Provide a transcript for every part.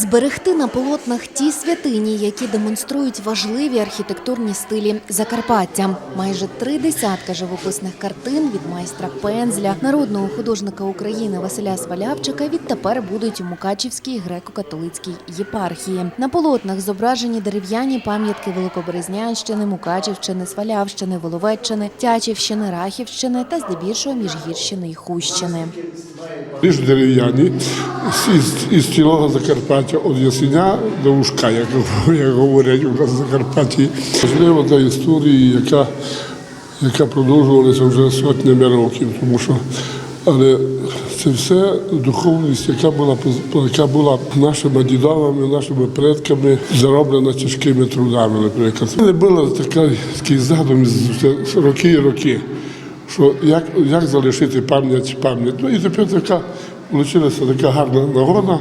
Зберегти на полотнах ті святині, які демонструють важливі архітектурні стилі Закарпаття. Майже три десятка живописних картин від майстра пензля, народного художника України Василя Свалявчика відтепер будуть у Мукачівській греко-католицькій єпархії. На полотнах зображені дерев'яні пам'ятки Великоберезнянщини, Мукачівщини, Свалявщини, Воловеччини, Тячівщини, Рахівщини та здебільшого Міжгірщини і Хущини. Більш дерев'яні із, із цілого Закарпаття, від Ясеня до Ушка, як, як говорять у нас в Закарпатті. Можливо, для історії, яка, яка продовжувалася вже сотнями років, тому що але це все духовність, яка була яка була нашими дідовами, нашими предками зароблена тяжкими трудами, наприклад. Це не було така, такий задум з роки і роки що як, як залишити пам'ять пам'ять. Ну і тепер така вийшла така гарна нагода.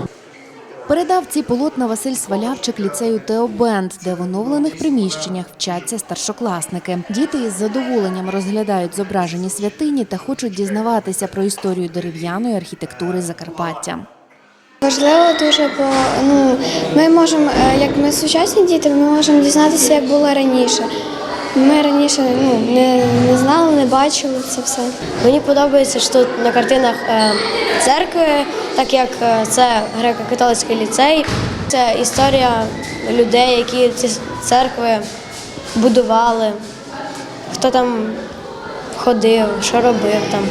Передав ці полотна Василь Свалявчик ліцею Теобенд, де в оновлених приміщеннях вчаться старшокласники. Діти із задоволенням розглядають зображені святині та хочуть дізнаватися про історію дерев'яної архітектури Закарпаття. Важливо дуже, бо ну, ми можемо, е, як ми сучасні діти, ми можемо дізнатися, як було раніше. Ми раніше ну, не, не знали, не бачили це все. Мені подобається, що тут на картинах е, церкви, так як е, це греко-католицький ліцей. Це історія людей, які ці церкви будували, хто там ходив, що робив там.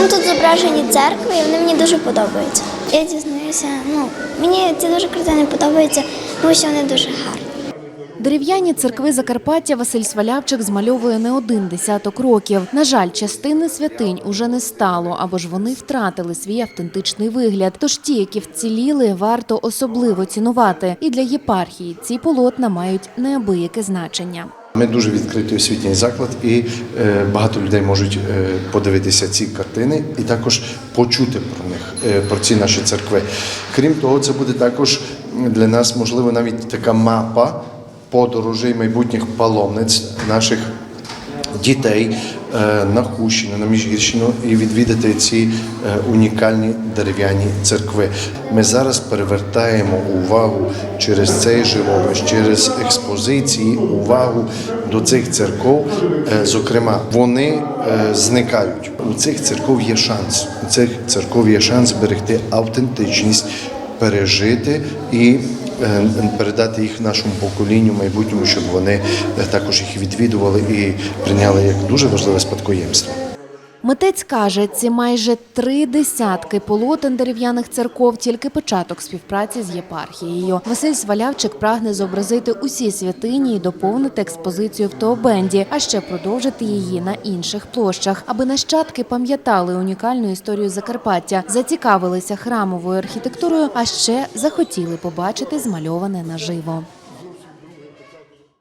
Ну, тут зображені церкви, і вони мені дуже подобаються. Я дізнаюся, ну, мені ці дуже картини подобаються, тому що вони дуже гарні. Дерев'яні церкви Закарпаття Василь Свалявчик змальовує не один десяток років. На жаль, частини святинь уже не стало, або ж вони втратили свій автентичний вигляд. Тож ті, які вціліли, варто особливо цінувати. І для єпархії ці полотна мають неабияке значення. Ми дуже відкритий освітній заклад, і е, багато людей можуть е, подивитися ці картини і також почути про них, е, про ці наші церкви. Крім того, це буде також для нас можливо навіть така мапа подорожей майбутніх паломниць наших дітей е, на Хущину, на Міжгірщину і відвідати ці е, унікальні дерев'яні церкви. Ми зараз перевертаємо увагу через цей живопис, через експозиції, увагу до цих церков. Е, Зокрема, вони зникають. У цих церков є шанс. У цих церков є шанс зберегти автентичність, пережити і е, передати їх нашому поколінню майбутньому, щоб вони е, також їх відвідували і прийняли як дуже важливе спадкоємство. Митець каже, ці майже три десятки полотен дерев'яних церков тільки початок співпраці з єпархією. Василь Свалявчик прагне зобразити усі святині і доповнити експозицію в Теобенді, а ще продовжити її на інших площах, аби нащадки пам'ятали унікальну історію Закарпаття, зацікавилися храмовою архітектурою, а ще захотіли побачити змальоване наживо.